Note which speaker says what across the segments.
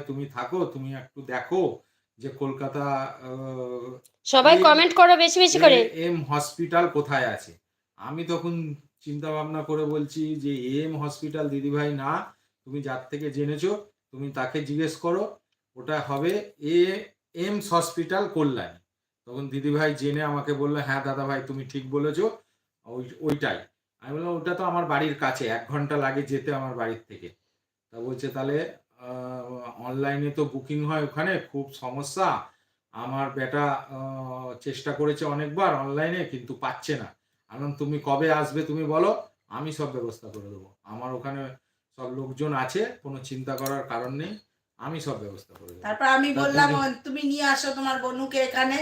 Speaker 1: ভাই তুমি থাকো তুমি একটু দেখো যে কলকাতা
Speaker 2: সবাই কমেন্ট করো বেশি বেশি করে।
Speaker 1: এম হসপিটাল কোথায় আছে? আমি তখন চিন্তা ভাবনা করে বলছি যে এম হসপিটাল দিদিভাই না তুমি যার থেকে জেনেছো তুমি তাকে জিজ্ঞেস করো। ওটা হবে এ এমস হসপিটাল কল্যাণী। তখন দিদিভাই জেনে আমাকে বলল হ্যাঁ দাদা ভাই তুমি ঠিক বলেছ। ওই ওইটাই। আমি বললাম ওটা তো আমার বাড়ির কাছে এক ঘণ্টা লাগে যেতে আমার বাড়ির থেকে। তা বলছে তাহলে অনলাইনে তো বুকিং হয় ওখানে খুব সমস্যা। আমার বেটা চেষ্টা করেছে অনেকবার অনলাইনে কিন্তু পাচ্ছে না। আমি তুমি কবে আসবে তুমি বলো আমি সব ব্যবস্থা করে দেবো। আমার ওখানে সব লোকজন আছে কোনো চিন্তা করার কারণ নেই আমি সব ব্যবস্থা করে দেবো।
Speaker 3: তারপর আমি বললাম তুমি নিয়ে আসো তোমার বনুকে এখানে।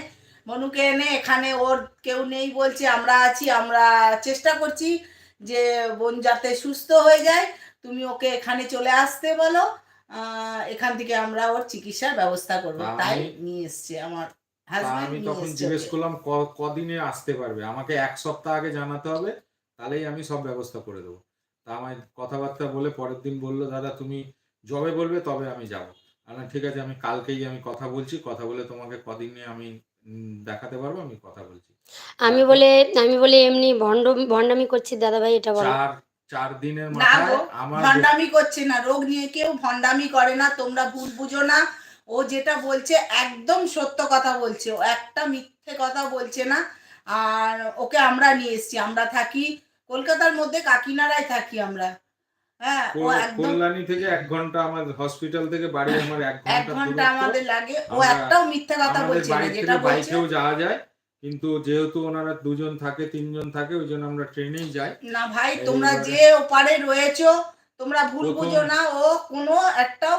Speaker 3: বনুকে এনে এখানে ওর কেউ নেই বলছে আমরা আছি আমরা চেষ্টা করছি যে বোন যাতে সুস্থ হয়ে যায় তুমি ওকে এখানে চলে আসতে বলো। এখান থেকে আমরা ওর চিকিৎসার ব্যবস্থা করব। তাই নিয়ে এসছে আমার
Speaker 1: আমি তখন জিজ্ঞেস করলাম ক- কদিনে আসতে পারবে? আমাকে এক সপ্তাহ আগে জানাতে হবে তাহলেই আমি সব ব্যবস্থা করে দেবো। তা আমায় কথাবার্তা বলে পরের দিন বলল দাদা তুমি যবে বলবে তবে আমি যাব। আমি ঠিক আছে আমি কালকেই আমি কথা বলছি কথা বলে তোমাকে কদিনে আমি দেখাতে পারব? আমি কথা বলছি।
Speaker 2: আমি বলে আমি বলে এমনি ভণ্ড ভণ্ডামি করছি দাদা ভাই এটা বলো।
Speaker 1: চার দিনের মাথায় আমার
Speaker 3: ভণ্ডামি করছে না রোগ নিয়ে কেউ ভণ্ডামি করে না তোমরা ভুল বুঝো না। ও যেটা বলছে একদম সত্য কথা বলছে ও একটা মিথ্যে কথা বলছে না। আর ওকে আমরা নিয়ে এসেছি আমরা থাকি কলকাতার মধ্যে কাকিনাড়ায় থাকি আমরা। হ্যাঁ ও একদম
Speaker 1: থেকে এক ঘণ্টা আমার হসপিটাল থেকে বাড়ি আমার এক ঘণ্টা
Speaker 3: আমাদের লাগে ও একটাও মিথ্যে কথা বলছে না যেটা বলছে
Speaker 1: যাওয়া যায়। কিন্তু যেহেতু ওনারা দুজন থাকে তিনজন থাকে ওই জন্য আমরা ট্রেনেই যাই।
Speaker 3: না ভাই তোমরা যে ওপারে রয়েছো তোমরা ভুল বুঝো না। ও কোনো একটাও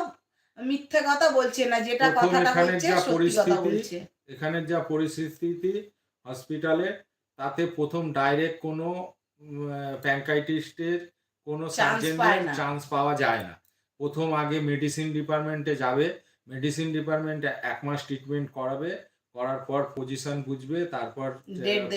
Speaker 3: মিথ্যে কথা বলছে না যেটা কথাটা বলছে সত্যি কথা
Speaker 1: পরিস্থিতি,
Speaker 3: বলছে।
Speaker 1: এখানের যা পরিস্থিতি হসপিটালে তাতে প্রথম ডাইরেক্ট কোনো প্যাঙ্কাইটিস্টের কোনো সার্জেনের চান্স পাওয়া যায় না। প্রথম আগে মেডিসিন ডিপার্টমেন্টে যাবে মেডিসিন ডিপার্টমেন্টে এক মাস ট্রিটমেন্ট করাবে করার পর পজিশন বুঝবে তারপর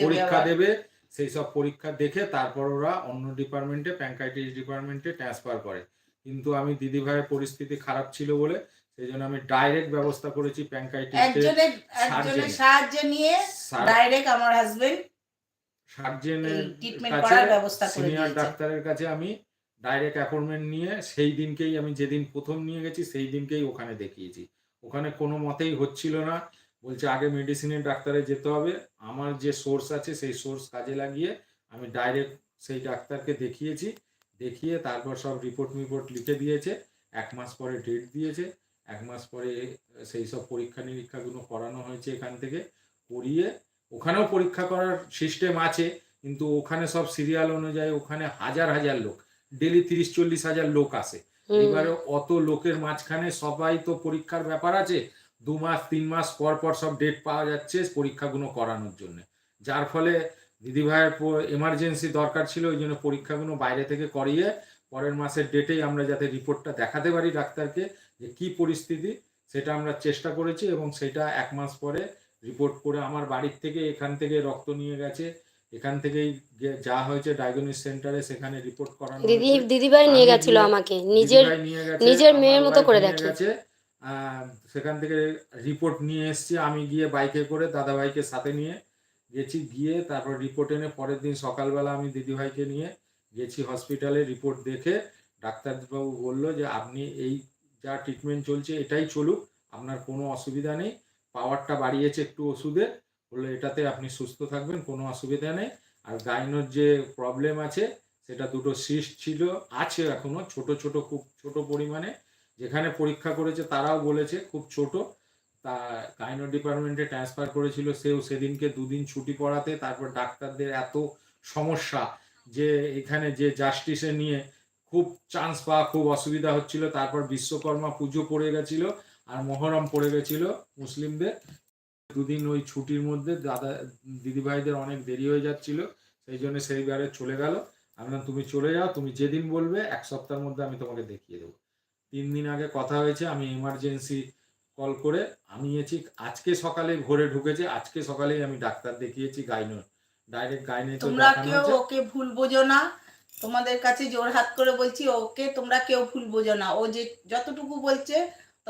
Speaker 1: পরীক্ষা দেবে সেই সব পরীক্ষা দেখে তারপর ওরা অন্য ডিপার্টমেন্টে প্যাঙ্কাইটিস ডিপার্টমেন্টে ট্রান্সফার করে। কিন্তু আমি দিদি ভাইয়ের পরিস্থিতি খারাপ ছিল বলে সেই জন্য আমি ডাইরেক্ট ব্যবস্থা করেছি
Speaker 3: একজনের একজনের সাহায্য নিয়ে ডাইরেক্ট আমার হাজবেন্ড
Speaker 1: সার্জেনের কাছে সিনিয়র ডাক্তারের কাছে আমি ডাইরেক্ট অ্যাপয়েন্টমেন্ট নিয়ে সেই দিনকেই আমি যেদিন প্রথম নিয়ে গেছি সেই দিনকেই ওখানে দেখিয়েছি। ওখানে কোনো মতেই হচ্ছিল না। বলছে আগে মেডিসিনের ডাক্তারে যেতে হবে। আমার যে সোর্স আছে সেই সোর্স কাজে লাগিয়ে আমি ডাইরেক্ট সেই ডাক্তারকে দেখিয়েছি। দেখিয়ে তারপর সব রিপোর্ট মিপোর্ট লিখে দিয়েছে। এক মাস পরে ডেট দিয়েছে। এক মাস পরে সেই সব পরীক্ষা নিরীক্ষাগুলো করানো হয়েছে এখান থেকে। করিয়ে ওখানেও পরীক্ষা করার সিস্টেম আছে কিন্তু ওখানে সব সিরিয়াল অনুযায়ী ওখানে হাজার হাজার লোক ডেলি তিরিশ চল্লিশ হাজার লোক আসে। এবারে অত লোকের মাঝখানে সবাই তো পরীক্ষার ব্যাপার আছে। দু মাস তিন মাস পর পর সব ডেট পাওয়া যাচ্ছে পরীক্ষাগুলো করানোর জন্য। যার ফলে দিদিভাইয়ের এমার্জেন্সি দরকার ছিল ওই জন্য পরীক্ষাগুলো বাইরে থেকে করিয়ে পরের মাসের ডেটেই আমরা যাতে রিপোর্টটা দেখাতে পারি ডাক্তারকে যে কি পরিস্থিতি সেটা আমরা চেষ্টা করেছি এবং সেটা এক মাস পরে রিপোর্ট করে আমার বাড়ির থেকে এখান থেকে রক্ত নিয়ে গেছে। এখান থেকেই যা হয়েছে ডায়াগনোস সেন্টারে সেখানে রিপোর্ট করানো
Speaker 2: দিদি দিদিভাই নিয়ে গেছিল আমাকে। নিজের নিজের মেয়ের মতো করে দেখে।
Speaker 1: সেখান থেকে রিপোর্ট নিয়ে এসেছি। আমি গিয়ে বাইকে করে দাদা ভাইকে সাথে নিয়ে গেছি। গিয়ে তারপর রিপোর্ট এনে পরের দিন সকালবেলা আমি দিদিভাইকে নিয়ে গেছি হসপিটালে রিপোর্ট দেখে ডাক্তারবাবু বলল যে, আপনি এই যা ট্রিটমেন্ট চলছে, এটাই চলুক। আপনার কোনো অসুবিধা নেই। পাওয়ারটা বাড়িয়েছে একটু ওষুধে। বলল, এটাতে আপনি সুস্থ থাকবেন, কোনো অসুবিধা নেই। আর গাইনোর যে প্রবলেম আছে, সেটা দুটো সিস্ট ছিল, আছে এখনও। ছোট ছোট, খুব ছোট পরিমাণে। যেখানে পরীক্ষা করেছে তারাও বলেছে, খুব ছোট। তা গাইনো ডিপার্টমেন্টে ট্রান্সফার করেছিল সেও সেদিনকে দুদিন ছুটি পড়াতে, তারপর ডাক্তারদের এত সমস্যা যে এখানে যে জাস্টিসে নিয়ে খুব চান্স পাওয়া, খুব অসুবিধা হচ্ছিল। তারপর বিশ্বকর্মা পুজো পড়ে গেছিল আর মহরম পড়ে গেছিল মুসলিমদের। দুদিন ওই ছুটির মধ্যে দাদা, দিদিভাইদের অনেক দেরি হয়ে যাচ্ছিল, সেই জন্য সেইবারে চলে গেল। আমি তুমি চলে যাও, তুমি যেদিন বলবে, এক সপ্তাহের মধ্যে আমি তোমাকে দেখিয়ে দেবো। তিন দিন আগে কথা হয়েছে আমি এমার্জেন্সি কল করে আমি এসেছি আজকে সকালে ভোরে ঢুকেছে আজকে সকালেই আমি ডাক্তার দেখিয়েছি গাইনো ডাইরেক্ট গাইনে
Speaker 3: তোমরা কেউ ওকে ভুল বোঝো না। তোমাদের কাছে জোর হাত করে বলছি ওকে তোমরা কেউ ভুল বোঝো না। ও যে যতটুকু বলছে